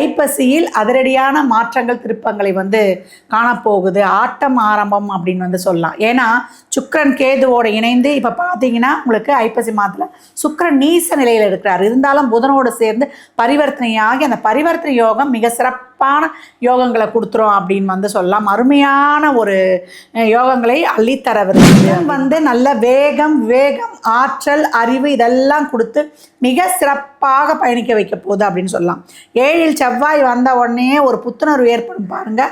ஐப்பசியில் அதிரடியான மாற்றங்கள் திருப்பங்களை வந்து காணப்போகுது. ஆட்டம் ஆரம்பம் அப்படின்னு வந்து சொல்லலாம். ஏன்னா சுக்கிரன் கேதுவோட இணைந்து இப்போ பார்த்தீங்கன்னா உங்களுக்கு ஐப்பசி மாதத்தில் சுக்கரன் நீச நிலையில் இருக்கிறார். இருந்தாலும் புதனோடு சேர்ந்து பரிவர்த்தனையாகி அந்த பரிவர்த்தனை யோகம் மிக சிறப்பான யோகங்களை கொடுத்துரும் அப்படின்னு வந்து சொல்லலாம். அருமையான ஒரு யோகங்களை அள்ளித்தரவிருக்கு வந்து நல்ல வேகம் வேகம் ஆற்றல் அறிவு இதெல்லாம் கொடுத்து மிக சிறப்பாக பயணிக்க வைக்க போகுது அப்படின்னு சொல்லலாம். ஏழில் செவ்வாய் வந்த உடனே ஒரு புத்துணர்வு ஏற்படும் பாருங்க.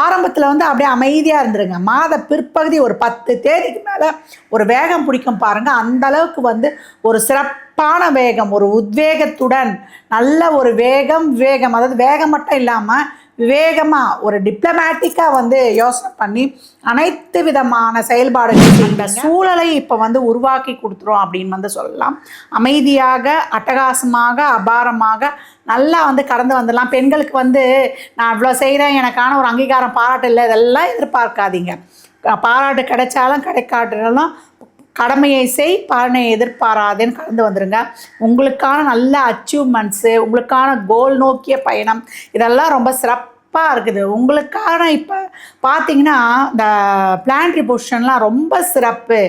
ஆரம்பத்தில் வந்து அப்படியே அமைதியாக இருந்துருங்க. மாத பிற்பகுதி ஒரு பத்து தேதிக்கு மேலே ஒரு வேகம் பிடிக்கும் பாருங்க. அந்த அளவுக்கு வந்து ஒரு சிறப்பான வேகம் ஒரு உத்வேகத்துடன் நல்ல ஒரு வேகம் வேகம். அதாவது வேகம் மட்டும் இல்லாமல் விவேகமாக ஒரு டிப்ளமேட்டிக்காக வந்து யோசனை பண்ணி அனைத்து விதமான செயல்பாடுகள் அந்த சூழலை இப்போ வந்து உருவாக்கி கொடுத்துரும் அப்படின்னு வந்து சொல்லலாம். அமைதியாக அட்டகாசமாக அபாரமாக நல்லா வந்து கடந்து வந்துடலாம். பெண்களுக்கு வந்து நான் இவ்வளோ செய்கிறேன் எனக்கான ஒரு அங்கீகாரம் பாராட்டு இல்லை இதெல்லாம் எதிர்பார்க்காதீங்க. பாராட்டு கிடைச்சாலும் கிடைக்காட்டாலும் கடமையை செய் பலனை எதிர்பாராதேன்னு கலந்து வந்துடுங்க உங்களுக்கான நல்ல அச்சீவ்மெண்ட்ஸு உங்களுக்கான கோல் நோக்கிய பயணம் இதெல்லாம் ரொம்ப சிறப்பாக இருக்குது. உங்களுக்கான இப்போ பார்த்தீங்கன்னா இந்த பிளான்ட்ரி பொசிஷன்லாம் ரொம்ப சிறப்பு.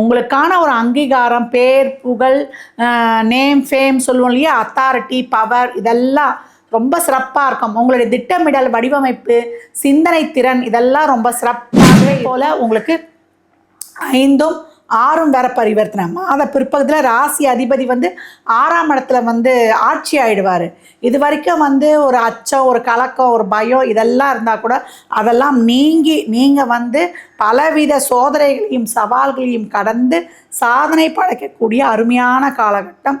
உங்களுக்கான ஒரு அங்கீகாரம் பேர் புகழ் நேம் ஃபேம் சொல்லுவோம் இல்லையா? அத்தாரிட்டி பவர் இதெல்லாம் ரொம்ப சிறப்பாக இருக்கும். உங்களுடைய திட்டமிடல் வடிவமைப்பு சிந்தனை திறன் இதெல்லாம் ரொம்ப சிறப்பாகவே போல் உங்களுக்கு ஐந்தும் ஆறும் வேற பரிவர்த்தனை மாத பிற்பகுதியில் ராசி அதிபதி வந்து ஆறாம் இடத்துல வந்து ஆட்சி ஆயிடுவார். இது வரைக்கும் வந்து ஒரு அச்சம் ஒரு கலக்கம் ஒரு பயம் இதெல்லாம் இருந்தால் கூட அதெல்லாம் நீங்கி நீங்கள் வந்து பலவித சோதனைகளையும் சவால்களையும் கடந்து சாதனை படைக்கக்கூடிய அருமையான காலகட்டம்.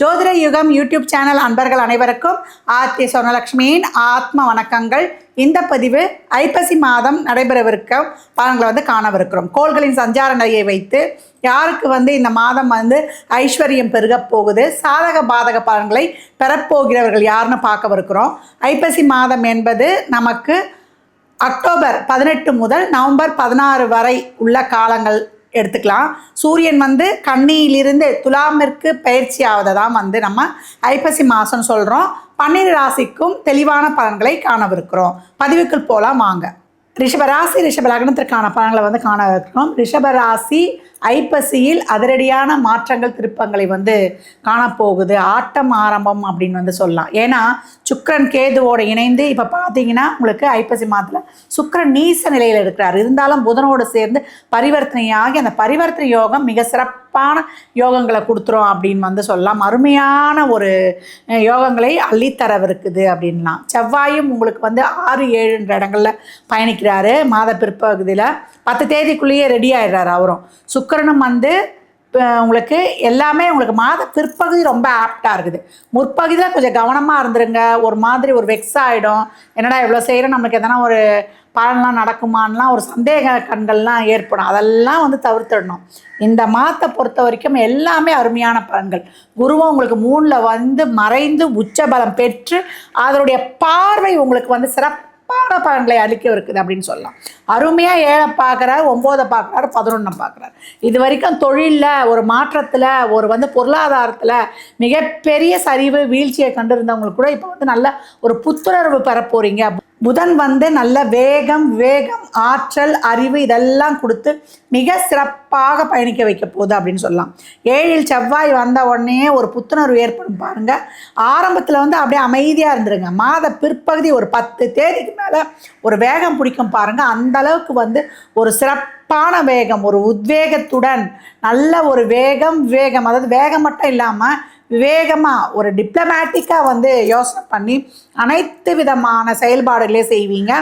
ஜோதிட யுகம் யூடியூப் சேனல் அன்பர்கள் அனைவருக்கும் ஆர்த்தி சொர்ணலக்ஷ்மியின் ஆத்ம வணக்கங்கள். இந்த பதிவு ஐப்பசி மாதம் நடைபெறவிருக்கும் பலன்களை வந்து காணவிருக்கிறோம். கோள்களின் சஞ்சார நிலையை வைத்து யாருக்கு வந்து இந்த மாதம் வந்து ஐஸ்வர்யம் பெருகப் போகுது சாதக பாதக பலன்களை பெறப்போகிறவர்கள் யாருன்னு பார்க்கவிருக்கிறோம். ஐப்பசி மாதம் என்பது நமக்கு அக்டோபர் பதினெட்டு முதல் நவம்பர் பதினாறு வரை உள்ள காலங்கள். எடுத்துக்கலாம். சூரியன் வந்து கன்னியிலிருந்து துலாமிற்கு பயிற்சி ஆவதை வந்து நம்ம ஐப்பசி மாதம் சொல்கிறோம் பன்னிரு ராசிக்கும் தெளிவான பலன்களை காணவிருக்கிறோம். பதிவுக்குள் போகலாம் வாங்க. ரிஷபராசி ரிஷப லக்னத்திற்கான பலன்களை வந்து காண இருக்கிறோம் ரிஷபராசி ஐப்பசியில் அதிரடியான மாற்றங்கள் திருப்பங்களை வந்து காணப்போகுது. ஆட்டம் ஆரம்பம் அப்படின்னு வந்து சொல்லலாம். ஏன்னா சுக்கிரன் கேதுவோட இணைந்து இப்போ பார்த்தீங்கன்னா உங்களுக்கு ஐப்பசி மாதத்தில் சுக்கரன் நீச நிலையில் இருக்கிறார். இருந்தாலும் புதனோடு சேர்ந்து பரிவர்த்தனையாகி அந்த பரிவர்த்தனை யோகம் மிக சிறப்பான யோகங்களை கொடுத்துரும் அப்படின்னு வந்து சொல்லலாம். அருமையான ஒரு யோகங்களை அள்ளித்தரவிருக்குது அப்படின்லாம். செவ்வாயும் உங்களுக்கு வந்து ஆறு ஏழுன்ற இடங்களில் பயணிக்கிறாரு. மாத பிற்பகுதியில் பத்து தேதிக்குள்ளேயே ரெடி ஆயிடுறாரு அவரும். சுக் சுக்கரனும் வந்து இப்போ உங்களுக்கு எல்லாமே உங்களுக்கு மாத பிற்பகுதி ரொம்ப ஆப்டாக இருக்குது. முற்பகுதியில் கொஞ்சம் கவனமாக இருந்துருங்க. ஒரு மாதிரி ஒரு வெக்ஸ் ஆகிடும் என்னடா இவ்வளோ செய்கிறோம் நம்மளுக்கு எதனா ஒரு பலன்லாம் நடக்குமான்லாம் ஒரு சந்தேக கண்கள்லாம் ஏற்படும். அதெல்லாம் வந்து தவிர்த்துடணும். இந்த மாதத்தை பொறுத்த வரைக்கும் எல்லாமே அருமையான பலன்கள். குருவும் உங்களுக்கு மூணில் வந்து மறைந்து உச்ச பலம் பெற்று அதனுடைய பார்வை உங்களுக்கு வந்து சிறப்பு சிறப்பான பலன்களை அளிக்க இருக்குது அப்படின்னு சொல்லலாம். அருமையாக ஏழை பார்க்குறாரு ஒம்போதை பார்க்குறாரு பதினொன்றை பார்க்குறாரு. இது வரைக்கும் தொழிலில் ஒரு மாற்றத்தில் ஒரு வந்து பொருளாதாரத்தில் மிகப்பெரிய சரிவு வீழ்ச்சியை கண்டிருந்தவங்களுக்கு கூட இப்போ வந்து நல்ல ஒரு புத்துணர்வு பெற போகிறீங்க புதன் வந்து நல்ல வேகம் வேகம் ஆற்றல் அறிவு இதெல்லாம் கொடுத்து மிக சிறப்பாக பயணிக்க வைக்க போகுது அப்படின்னு சொல்லலாம். ஏழில் செவ்வாய் வந்த உடனே ஒரு புத்துணர்வு ஏற்படும் பாருங்க. ஆரம்பத்தில் வந்து அப்படியே அமைதியாக இருந்துருங்க. மாத பிற்பகுதி ஒரு பத்து தேதிக்கு மேலே ஒரு வேகம் பிடிக்கும் பாருங்க. அந்த அளவுக்கு வந்து ஒரு சிறப்பான வேகம் ஒரு உத்வேகத்துடன் நல்ல ஒரு வேகம் வேகம். அதாவது வேகம் மட்டும் இல்லாமல் விவேகமாக ஒரு டிப்ளமேட்டிக்காக வந்து யோசனை பண்ணி அனைத்து விதமான செயல்பாடுகளே செய்வீங்க.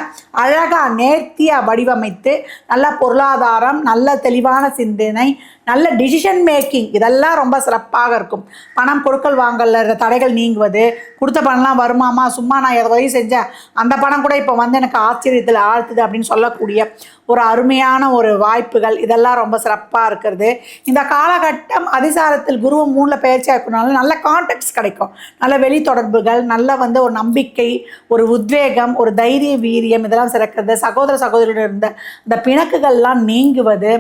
அழகாக நேர்த்தியாக வடிவமைத்து நல்ல பொருளாதாரம் நல்ல தெளிவான சிந்தனை நல்ல டிசிஷன் மேக்கிங் இதெல்லாம் ரொம்ப சிறப்பாக இருக்கும். பணம் கொடுக்கல் வாங்கல தடைகள் நீங்குவது கொடுத்த பணம்லாம் வருமாமா சும்மா நான் எதை வரையும் செஞ்சேன் அந்த பணம் கூட இப்போ வந்து எனக்கு ஆச்சரியத்தில் ஆழ்த்துது அப்படின்னு சொல்லக்கூடிய ஒரு அருமையான ஒரு வாய்ப்புகள் இதெல்லாம் ரொம்ப சிறப்பாக இருக்கிறது. இந்த காலகட்டம் அதிசாரத்தில் குருவும் மூணில் பயிற்சியாக இருக்கனால நல்ல கான்டெக்ட்ஸ் கிடைக்கும். நல்ல வெளி தொடர்புகள் நல்ல வந்து ஒரு நம்பிக்கை ஒரு உத்வேகம் ஒரு தைரிய வீரியம் இதெல்லாம் சிறக்கிறது. சகோதர சகோதரியுடன் இருந்த இந்த பிணக்குகள்லாம் நீங்குவது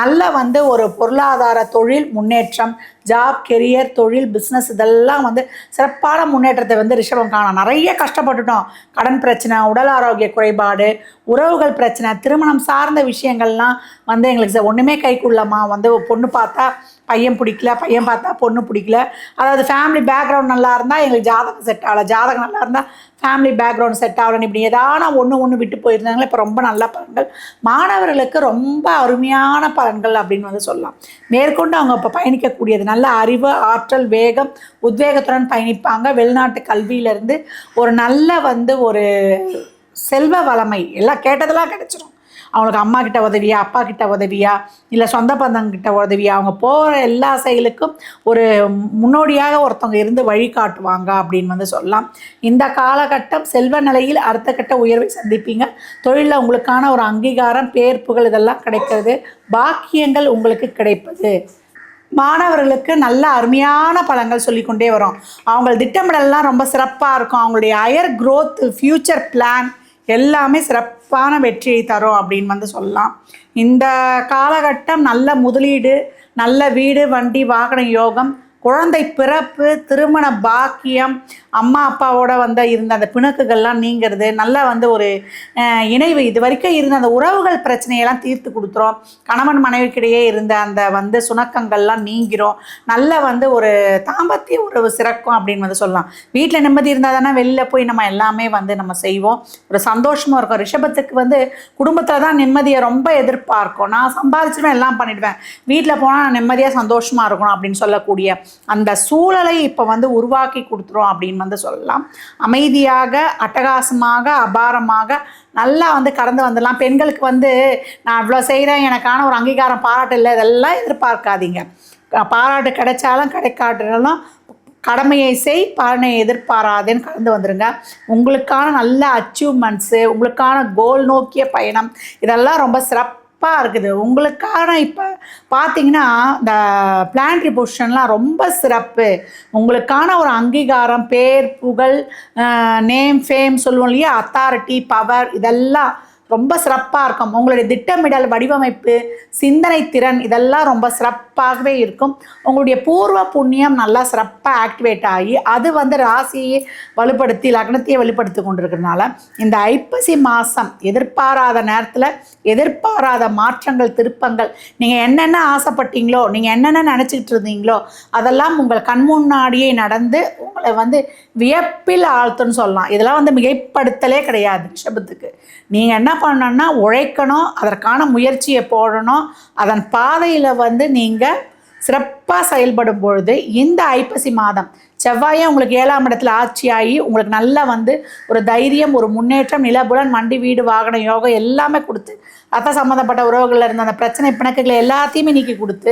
நல்ல வந்து ஒரு பொருளாதார தொழில் முன்னேற்றம் ஜாப் கெரியர் தொழில் பிஸ்னஸ் இதெல்லாம் வந்து சிறப்பான முன்னேற்றத்தை வந்து ரிஷபம் காணும் நிறைய கஷ்டப்பட்டுட்டோம். கடன் பிரச்சனை உடல் ஆரோக்கிய குறைபாடு உறவுகள் பிரச்சனை திருமணம் சார்ந்த விஷயங்கள்லாம் வந்து எங்களுக்கு ஒன்றுமே கைக்குள்ளமா வந்து பொண்ணு பார்த்தா பையன் பிடிக்கல பையன் பார்த்தா பொண்ணு பிடிக்கல. அதாவது ஃபேமிலி பேக்ரவுண்ட் நல்லா இருந்தால் எங்களுக்கு ஜாதகம் செட் ஆகலை. ஜாதகம் நல்லா இருந்தால் ஃபேமிலி பேக்ரவுண்ட் செட் ஆகலன்னு இப்படி ஏதான ஒன்று ஒன்று விட்டு போயிருந்தாங்களே இப்போ ரொம்ப நல்ல பலன்கள். மாணவர்களுக்கு ரொம்ப அருமையான பலன்கள் அப்படின்னு வந்து சொல்லலாம். மேற்கொண்டு அவங்க இப்போ பயணிக்கக்கூடியது நல்ல அறிவு ஆற்றல் வேகம் உத்வேகத்துடன் பயணிப்பாங்க. வெளிநாட்டு கல்வியிலேருந்து ஒரு நல்ல வந்து ஒரு செல்வ வளமை. எல்லாம் கேட்டதெல்லாம் கிடச்சிரும். அவங்களுக்கு அம்மா கிட்ட உதவியா அப்பா கிட்ட உதவியா இல்லை சொந்த பந்தங்கிட்ட உதவியா அவங்க போகிற எல்லா செயலுக்கும் ஒரு முன்னோடியாக ஒருத்தவங்க இருந்து வழிகாட்டுவாங்க அப்படின்னு வந்து சொல்லலாம். இந்த காலகட்டம் செல்வ நிலையில் அடுத்த கட்ட உயர்வை சந்திப்பீங்க. தொழிலில் உங்களுக்கான ஒரு அங்கீகாரம் பேர் புகழ் இதெல்லாம் கிடைக்கிறது. பாக்கியங்கள் உங்களுக்கு கிடைப்பது. மாணவர்களுக்கு நல்ல அருமையான பலங்கள் சொல்லிக்கொண்டே வரும். அவங்க திட்டமிடல்லாம் ரொம்ப சிறப்பாக இருக்கும். அவங்களுடைய அயர் க்ரோத்து ஃப்யூச்சர் பிளான் எல்லாமே சிறப்பான வெற்றியை தரும் அப்படின்னு வந்து சொல்லலாம். இந்த காலகட்டம் நல்ல முதலீடு நல்ல வீடு வண்டி வாகன யோகம் குழந்தை பிறப்பு திருமண பாக்கியம் அம்மா அப்பாவோட வந்த இருந்த அந்த பிணக்குகள்லாம் நீங்கிறது நல்ல வந்து ஒரு இணைவு இது வரைக்கும் இருந்த அந்த உறவுகள் பிரச்சனையெல்லாம் தீர்த்து கொடுத்துரும். கணவன் மனைவிக்கிடையே இருந்த அந்த வந்து சுணக்கங்கள்லாம் நீங்கிரும். நல்ல வந்து ஒரு தாம்பத்திய உறவு சிறக்கும் அப்படின்னு வந்து சொல்லலாம். வீட்டில் நிம்மதி இருந்தால் தானே வெளியில் போய் நம்ம எல்லாமே வந்து நம்ம செய்வோம். ஒரு சந்தோஷமாக இருக்கும். ரிஷபத்துக்கு வந்து குடும்பத்தில் தான் நிம்மதியை ரொம்ப எதிர்பார்க்கும். நான் சம்பாதிச்சுமே எல்லாம் பண்ணிடுவேன். வீட்டில் போனால் நான் நிம்மதியாக சந்தோஷமாக இருக்கணும் அப்படின்னு சொல்லக்கூடிய அந்த சூழலை இப்போ வந்து உருவாக்கி கொடுத்துரும் அப்படின்னு வந்து சொல்லலாம். அமைதியாக அட்டகாசமாக அபாரமாக நல்லா வந்து கடந்து வந்துடலாம். பெண்களுக்கு வந்து நான் இவ்வளோ செய்கிறேன் எனக்கான ஒரு அங்கீகாரம் பாராட்டு இல்லை இதெல்லாம் எதிர்பார்க்காதீங்க. பாராட்டு கிடைச்சாலும் கிடைக்காட்டாலும் கடமையை செய் பலனை எதிர்பாராதேன்னு கடந்து வந்துடுங்க உங்களுக்கான நல்ல அச்சீவ்மெண்ட்ஸு உங்களுக்கான கோல் நோக்கிய பயணம் இதெல்லாம் ரொம்ப சிறப்பு. சிறப்பாக இருக்குது. உங்களுக்கான இப்போ பார்த்தீங்கன்னா இந்த பிளான்ட்ரி பொசிஷன்லாம் ரொம்ப சிறப்பு. உங்களுக்கான ஒரு அங்கீகாரம் பேர் புகழ் நேம் ஃபேம் சொல்லுவோம் இல்லையா? அத்தாரிட்டி பவர் இதெல்லாம் ரொம்ப சிறப்பாக இருக்கும். உங்களுடைய திட்டமிடல் வடிவமைப்பு சிந்தனை திறன் இதெல்லாம் ரொம்ப சிறப்பாகவே இருக்கும். உங்களுடைய பூர்வ புண்ணியம் நல்லா சிறப்பாக ஆக்டிவேட் ஆகி அது வந்து ராசியை வலுப்படுத்தி லக்னத்தையே வலுப்படுத்தி கொண்டிருக்கிறதுனால இந்த ஐப்பசி மாதம் எதிர்பாராத நேரத்தில் எதிர்பாராத மாற்றங்கள் திருப்பங்கள் நீங்கள் என்னென்ன ஆசைப்பட்டீங்களோ நீங்கள் என்னென்ன நினச்சிக்கிட்டு இருந்தீங்களோ அதெல்லாம் உங்கள் கண் முன்னாடியே நடந்து உங்களை வந்து வியப்பில் ஆழ்த்துன்னு சொல்லலாம். இதெல்லாம் வந்து மிகைப்படுத்தலே கிடையாது ரிஷபத்துக்கு. நீங்கள் என்ன பண்ணணும்னா உழைக்கணும் அதற்கான முயற்சியை போடணும். அதன் பாதையில் வந்து நீங்கள் சிறப்பாக செயல்படும் பொழுது இந்த ஐப்பசி மாதம் செவ்வாயே உங்களுக்கு ஏழாம் இடத்துல ஆட்சியாகி உங்களுக்கு நல்லா வந்து ஒரு தைரியம் ஒரு முன்னேற்றம் நிலபுலன் வண்டி வீடு வாகன யோகம் எல்லாமே கொடுத்து ரத்த சம்மந்தப்பட்ட உறவுகளில் இருந்த அந்த பிரச்சனை பிணக்குகளை எல்லாத்தையுமே நீக்கி கொடுத்து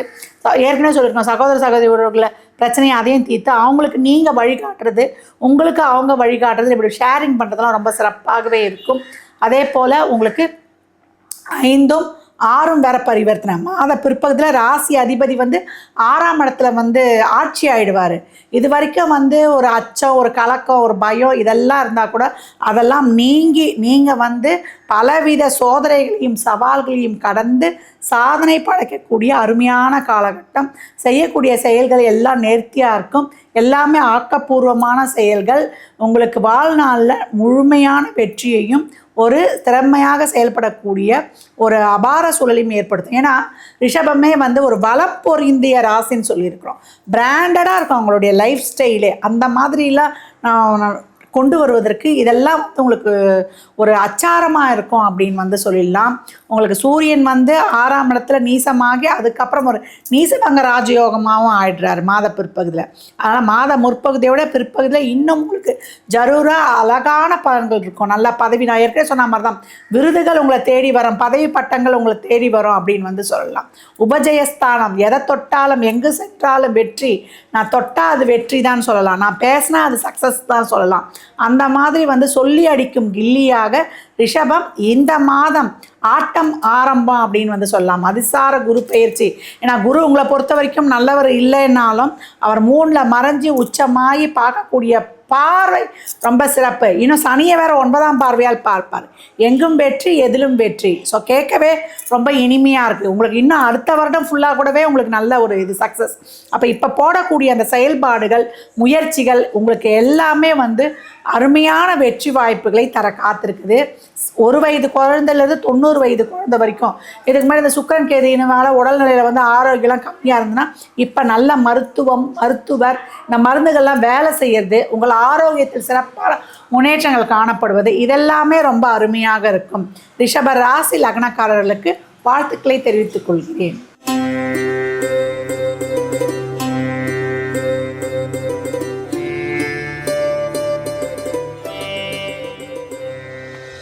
ஏற்கனவே சொல்லியிருக்கோம் சகோதர சகோதரி உறவுகளை பிரச்சனையை அதையும் தீர்த்து அவங்களுக்கு நீங்கள் வழிகாட்டுறது உங்களுக்கு அவங்க வழிகாட்டுறது இப்படி ஷேரிங் பண்ணுறதுலாம் ரொம்ப சிறப்பாகவே இருக்கும். அதே போல் உங்களுக்கு ஐந்தும் ஆறும் வேற பரிவர்த்தனை. மாத பிற்பகுதியில் ராசி அதிபதி வந்து ஆறாம் இடத்துல வந்து ஆட்சி ஆயிடுவார். இது வரைக்கும் வந்து ஒரு அச்சம் ஒரு கலக்கம் ஒரு பயம் இதெல்லாம் இருந்தால் கூட அதெல்லாம் நீங்கி நீங்கள் வந்து பலவித சோதனைகளையும் சவால்களையும் கடந்து சாதனை படைக்கக்கூடிய அருமையான காலகட்டம். செய்யக்கூடிய செயல்கள் எல்லாம் நேர்த்தியாக இருக்கும். எல்லாமே ஆக்கப்பூர்வமான செயல்கள். உங்களுக்கு வாழ்நாளில் முழுமையான வெற்றியையும் ஒரு திறமையாக செயல்படக்கூடிய ஒரு அபார சூழலையும் ஏற்படுத்தும். ஏன்னா ரிஷபமே வந்து ஒரு வளம் பொருந்திய ராசின்னு சொல்லியிருக்கிறோம். பிராண்டடாக இருக்கும் அவங்களுடைய லைஃப் ஸ்டைலே அந்த மாதிரிலாம் நான் கொண்டு வருவதற்கு இதெல்லாம் வந்து உங்களுக்கு ஒரு அச்சாரமாக இருக்கும் அப்படின்னு வந்து சொல்லிடலாம். உங்களுக்கு சூரியன் வந்து ஆறாம் இடத்துல நீசமாகி அதுக்கப்புறம் ஒரு நீசபங்க ராஜயோகமாகவும் ஆயிடுறாரு மாத பிற்பகுதியில். அதனால் மாத முற்பகுதியோட பிற்பகுதியில் இன்னும் உங்களுக்கு ஜரூராக அழகான பலன்கள் இருக்கும். நல்ல பதவி நான் ஏற்கனவே சொன்ன மாதிரி தான் விருதுகள் உங்களை தேடி வரும் பதவி பட்டங்கள் உங்களை தேடி வரும் அப்படின்னு வந்து சொல்லலாம். உபஜயஸ்தானம் எதை தொட்டாலும் எங்கு சென்றாலும் வெற்றி. நான் தொட்டால் அது வெற்றி தான் சொல்லலாம். நான் பேசினா அது சக்ஸஸ் தான் சொல்லலாம். அந்த மாதிரி வந்து சொல்லி அடிக்கும் கில்லியாக ரிஷபம் இந்த மாதம் ஆட்டம் ஆரம்பம் அப்படின்னு வந்து சொல்லலாம். அதிசார குரு பயிற்சி. ஏன்னா குரு உங்களை பொறுத்த வரைக்கும் நல்லவர் இல்லைன்னாலும் அவர் மூணில் மறைஞ்சு உச்சமாகி பார்க்கக்கூடிய பார்வை ரொம்ப சிறப்பு. இன்னும் சனியை வேற ஒன்பதாம் பார்வையால் பார்ப்பார். எங்கும் வெற்றி எதிலும் வெற்றி. ஸோ கேட்கவே ரொம்ப இனிமையாக இருக்குது உங்களுக்கு இன்னும் அடுத்த வருடம் ஃபுல்லாக கூடவே உங்களுக்கு நல்ல ஒரு இது சக்ஸஸ் அப்போ இப்போ போடக்கூடிய அந்த செயல்பாடுகள் முயற்சிகள் உங்களுக்கு எல்லாமே வந்து அருமையான வெற்றி வாய்ப்புகளை தர காத்திருக்குது. ஒரு வயது குழந்தைலேருந்து தொண்ணூறு வயது குழந்தை வரைக்கும். இதுக்கு முன்னாடி இந்த சுக்கரன் கேதியினால உடல்நிலையில் வந்து ஆரோக்கியம்லாம் கம்மியாக இருந்ததுன்னா இப்போ நல்ல மருத்துவம் மருத்துவர் இந்த மருந்துகள்லாம் வேலை செய்யறது உங்களை ஆரோக்கியத்தில் சிறப்பான முன்னேற்றங்கள் காணப்படுவது இதெல்லாமே ரொம்ப அருமையாக இருக்கும். ரிஷப ராசி லக்னக்காரர்களுக்கு வாழ்த்துக்களை தெரிவித்துக் கொள்கிறேன்.